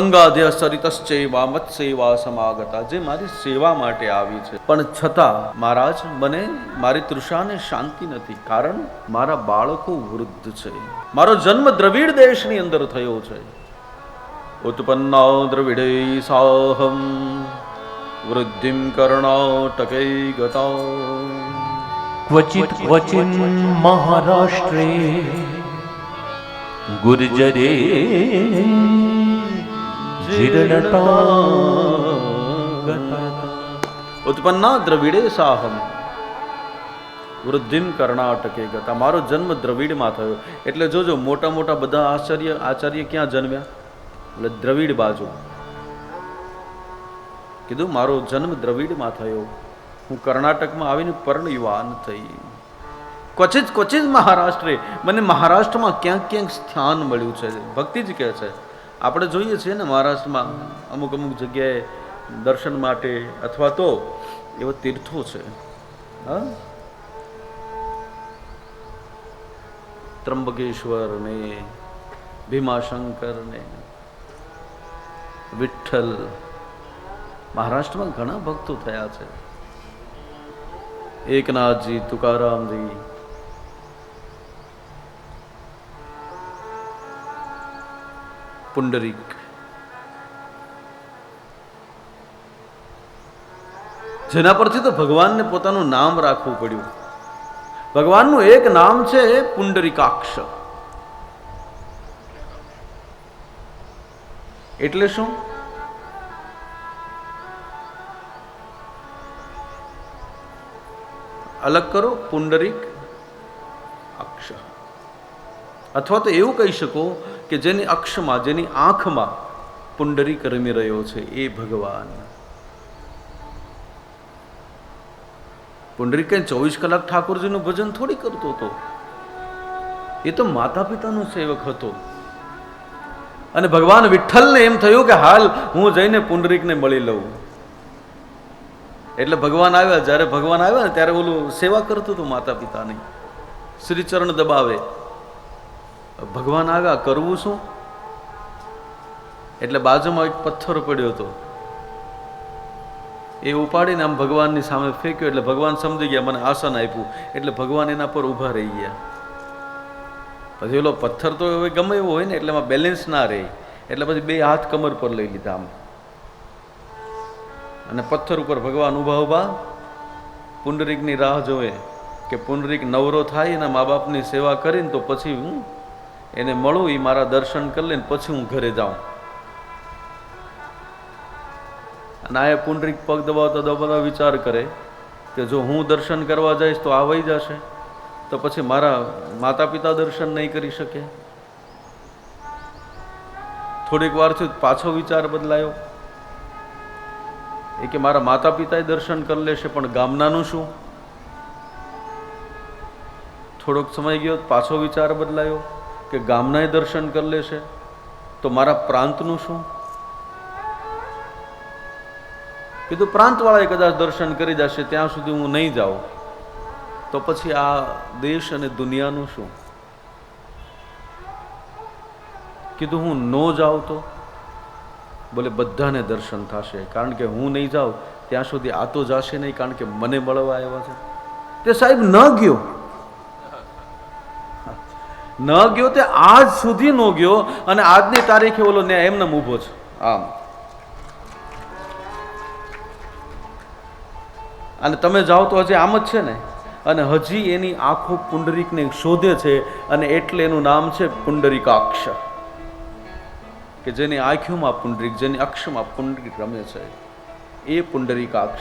ગંગાધ્ય મત સેવા સમાગતા જે મારી સેવા માટે આવી છે. પણ છતાં મહારાજ, મને મારી તૃષાને શાંતિ નથી, કારણ મારા બાળકો વૃદ્ધ છે. મારો જન્મ દ્રવિડ દેશની અંદર થયો છે. ઉત્પન્ન દ્રવિડે સાહમ, વૃદ્ધિમ કર્ણાટકે ગતા. ક્વચિત ક્વચિન મહારાષ્ટ્રે ગુર્જરે ઉત્પન્ના દ્રવિડે સાહમ. વૃદ્ધિમ કર્ણાટકે ગતા. મારો જન્મ દ્રવિડમાં થયો. એટલે જોજો, મોટા મોટા બધા આચાર્ય આચાર્ય ક્યાં જન્મ્યા? એટલે દ્રવિડ બાજુ. કીધું, મારો જન્મ દ્રવિડમાં થયો. હું કર્ણાટકમાં આવીને પર્ણયુવાન થઈ. ક્વચિત ક્વચિત મહારાષ્ટ્રે. મને મહારાષ્ટ્રમાં ક્યાંક ક્યાંક સ્થાન મળ્યું છે. ભક્તિ જ કહે છે. આપણે જોઈએ છીએ ને મહારાષ્ટ્રમાં અમુક અમુક જગ્યાએ દર્શન માટે અથવા તો એવા તીર્થો છે. હા? ત્રંબકેશ્વર ને, ભીમાશંકર ને, વિઠ્ઠલ. મહારાષ્ટ્રમાં ઘણા ભક્તો થયા છે. એકનાથજી, તુકારામજી પુંડરીક જેના પરથી તો ભગવાનને પોતાનું નામ રાખવું પડ્યું ભગવાનનું એક નામ છે પુંડરીકાક્ષ એટલે શું અલગ કરો પુંડરીક અક્ષ અથવા તો એવું કહી શકો કે જેની અક્ષમાં, જેની આંખમાં પુંડરીક રમી રહ્યો છે એ ભગવાન. પુંડરીક કઈ ચોવીસ કલાક ઠાકોરજીનું ભજન થોડી કરતો હતો. એ તો માતા પિતાનો સેવક હતો. અને ભગવાન વિઠ્ઠલને એમ થયું કે હાલ હું જઈને પુંડરીકને મળી લઉં. એટલે ભગવાન આવ્યા, જ્યારે ભગવાન આવ્યા ને ત્યારે ઓલું સેવા કરતું હતું માતા પિતાની શ્રીચરણ દબાવે. ભગવાન આવ્યા કરવું શું? એટલે બાજુમાં એક પથ્થર પડ્યો હતો. એ ઉપાડીને આમ ભગવાનની સામે ફેંક્યો, એટલે ભગવાન સમજી ગયા, મને આસન આપ્યું. એટલે ભગવાન એના પર ઊભા રહી ગયા. પછી ઓલો પથ્થર તો હવે ગમે એવો હોય ને, એટલે એમાં બેલેન્સ ના રહે. એટલે પછી બે હાથ કમર પર લઈ લીધા આમ. અને પથ્થર ઉપર ભગવાન ઊભા ઊભા પુંડરીકની રાહ જોવે કે પુંડરીક નવરો થાય, એના મા બાપની સેવા કરીને તો પછી હું એને મળું એ મારા દર્શન કરી લઈને પછી હું ઘરે જાઉં. અને આ પુંડરીક પગ દબાવતા બધા વિચાર કરે કે જો હું દર્શન કરવા જઈશ તો આવી જશે, તો પછી મારા માતા પિતા દર્શન નહીં કરી શકે. થોડીક વાર થયું પાછો વિચાર બદલાયો. એ કે મારા માતા પિતાએ દર્શન કરી લેશે, પણ ગામનાનું શું? થોડોક સમય ગયો, પાછો વિચાર બદલાયો. કે ગામનાએ દર્શન કરી લેશે તો મારા પ્રાંતનું શું? કીધું, પ્રાંતવાળાએ કદાચ દર્શન કરી જશે, ત્યાં સુધી હું નહીં જાઉં. તો પછી આ દેશ અને દુનિયાનું શું? કીધું, હું ન જાઉં તો? બોલે, બધાને દર્શન થશે, કારણ કે હું નહીં જાઉં, ત્યાં સુધી આ તો જશે નહીં, કારણ કે મને મળવા આવ્યા છે. તે સાહેબ ન ગયો. ન ગયો તે આજ સુધી ન ગયો અને આજની તારીખે ઓલો ને એમને ઊભો છે. આમ. અને તમે જાઓ તો હજી આમ જ છે ને? અને હજી એની આંખો પુંડરીકને શોધે છે અને એટલે એનું નામ છે પુંડરીકાક્ષ. કે જેની આંખોમાં પુંડરીક જેની અક્ષમાં પુંડરીક રમે છે. એ પુંડરીકાક્ષ.